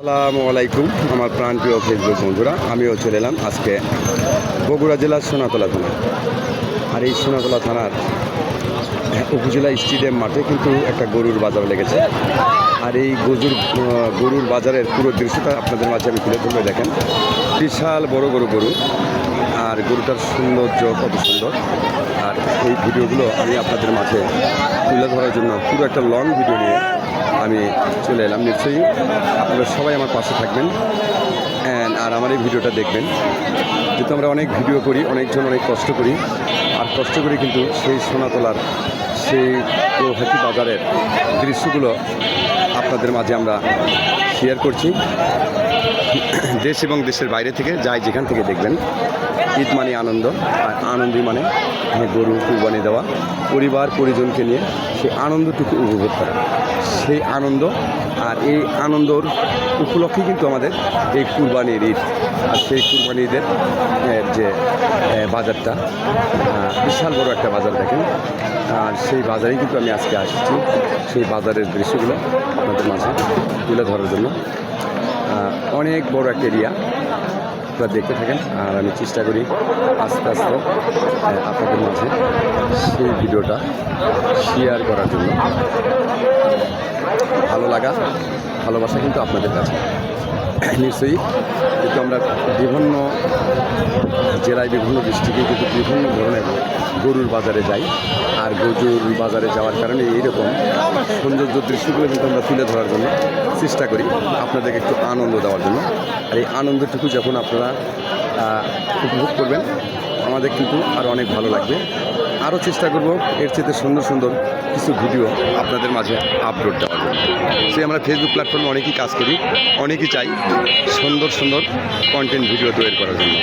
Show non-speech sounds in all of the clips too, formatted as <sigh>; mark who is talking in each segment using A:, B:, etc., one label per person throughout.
A: আসসালামু আলাইকুম, আমার প্রাণপ্রিয় ফেসবুক বন্ধুরা, আমিও চলে এলাম আজকে বগুড়া জেলার সোনাতলা থানা আর এই সোনাতলা থানার উপজেলা স্টেডিয়াম মাঠে কিন্তু একটা গরুর বাজার লেগেছে। আর এই গজুর গরুর বাজারের পুরো দৃশ্যটা আপনাদের মাঝে আমি তুলে ধরবে, দেখেন। বিশাল বড় বড় গরু। আর গরুটার সৌন্দর্য কত সুন্দর। আর এই ভিডিওগুলো আমি আপনাদের মাঝে তুলে ধরার জন্য পুরো একটা লং ভিডিও নিয়ে আমি চলে এলাম নিশ্চয়ই। আপনারা সবাই আমার পাশে থাকবেন। অ্যান্ড আর আমার এই ভিডিওটা দেখবেন। যেহেতু আমরা অনেক ভিডিও করি, অনেকজন অনেক কষ্ট করি। আর কষ্ট করি কিন্তু সেই সোনাতলার সেই গৌহাটি বাজারের দৃশ্যগুলো আপনাদের মাঝে আমরা শেয়ার করছি। দেশ এবং দেশের বাইরে থেকে যাই যেখান থেকে দেখবেন ঈদ মানে আনন্দ আর আনন্দই মানে হ্যাঁ, গরু কুরবানি দেওয়া। পরিবার পরিজনকে নিয়ে সেই আনন্দটুকু উপভোগ করা। সেই আনন্দ আর এই আনন্দর উপলক্ষে কিন্তু আমাদের এই কুরবানির ঈদ। আর সেই কুরবানি ঈদের যে বাজারটা বিশাল বড় একটা বাজার দেখেন। আর সেই বাজারেই কিন্তু আমি আজকে আসছি। সেই বাজারের দৃশ্যগুলো আপনাদের মাঝে তুলে ধরার জন্য। অনেক বড় একটা এরিয়া। আপনারা দেখতে থাকেন, আর আমি চেষ্টা করি আস্তে আস্তে আপনাদের মাঝে সেই ভিডিওটা শেয়ার করার জন্য। ভালো লাগা, ভালোবাসা কিন্তু আপনাদের কাছে। নিশ্চয়ই। কিন্তু আমরা বিভিন্ন জেলায়, বিভিন্ন ডিস্ট্রিক্টে কিন্তু বিভিন্ন ধরনের গরুর বাজারে যাই। আর গরুর বাজারে যাওয়ার কারণে এইরকম সৌন্দর্য দৃশ্যগুলো কিন্তু আমরা তুলে ধরার জন্য চেষ্টা করি আপনাদেরকে একটু আনন্দ দেওয়ার জন্য। আর এই আনন্দটুকু যখন আপনারা উপভোগ করবেন, আমাদের কিন্তু আরও অনেক ভালো লাগবে। আরও চেষ্টা করব। এর চেয়ে সুন্দর সুন্দর কিছু ভিডিও আপনাদের মাঝে আপলোড দেওয়ার জন্য। সে আমরা ফেসবুক প্ল্যাটফর্মে অনেকেই কাজ করি, অনেকেই চাই সুন্দর সুন্দর কন্টেন্ট ভিডিও তৈরি করার জন্য।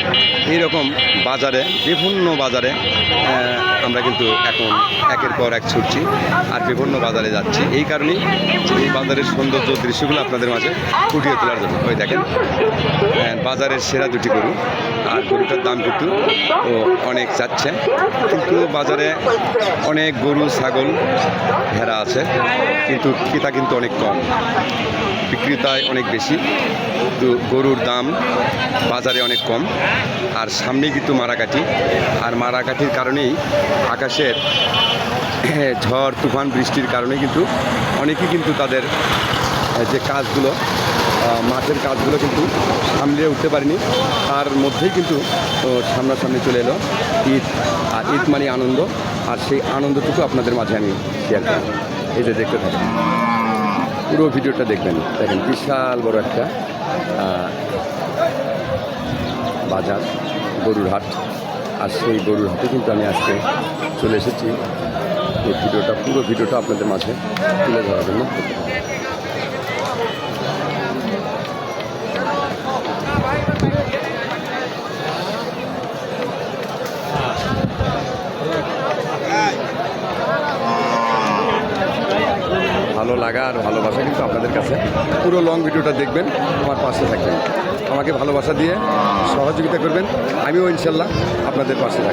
A: এইরকম বাজারে, বিভিন্ন বাজারে আমরা কিন্তু এখন একের পর এক ছুটছি আর বিভিন্ন বাজারে যাচ্ছি। এই কারণেই এই বাজারের সৌন্দর্য দৃশ্যগুলো আপনাদের মাঝে ফুটিয়ে তোলার জন্য। ওই দেখেন বাজারের সেরা দুটি গরু। আর গরুটার দাম কিন্তু অনেক যাচ্ছে। কিন্তু বাজারে অনেক গরু, ছাগল ভেড়া আছে, কিন্তু ক্রেতা কিন্তু অনেক কম। বিক্রেতায় অনেক বেশি, কিন্তু গরুর দাম বাজারে অনেক কম। আর সামনেই কিন্তু মারাকাঠি। আর মারাকাঠির কারণেই আকাশের <clears throat> ঝড়, তুফান, বৃষ্টির কারণে কিন্তু অনেকেই কিন্তু তাদের যে কাজগুলো মাঠের কাজগুলো কিন্তু সামলিয়ে উঠতে পারিনি। তার মধ্যেই কিন্তু সামনাসামনি চলে এলো ঈদ, আর ঈদ মানে আনন্দ। আর সেই আনন্দটুকু আপনাদের মাঝে আমি শেয়ার এই যে দেখতে থাকেন। পুরো ভিডিওটা দেখবেন। দেখেন, বিশাল বড় একটা বাজার, গরুর হাট। আর সেই গরুর হাটে কিন্তু আমি আজকে চলে এসেছি। এই ভিডিওটা, পুরো ভিডিওটা আপনাদের মাঝে তুলে ধরার জন্য। লাগা আর ভালোবাসা কিন্তু আপনাদের কাছে। পুরো লং ভিডিওটা দেখবেন, আমার পাশে থাকবেন। আমাকে ভালোবাসা দিয়ে সহযোগিতা করবেন। আমিও ইনশাল্লাহ আপনাদের পাশে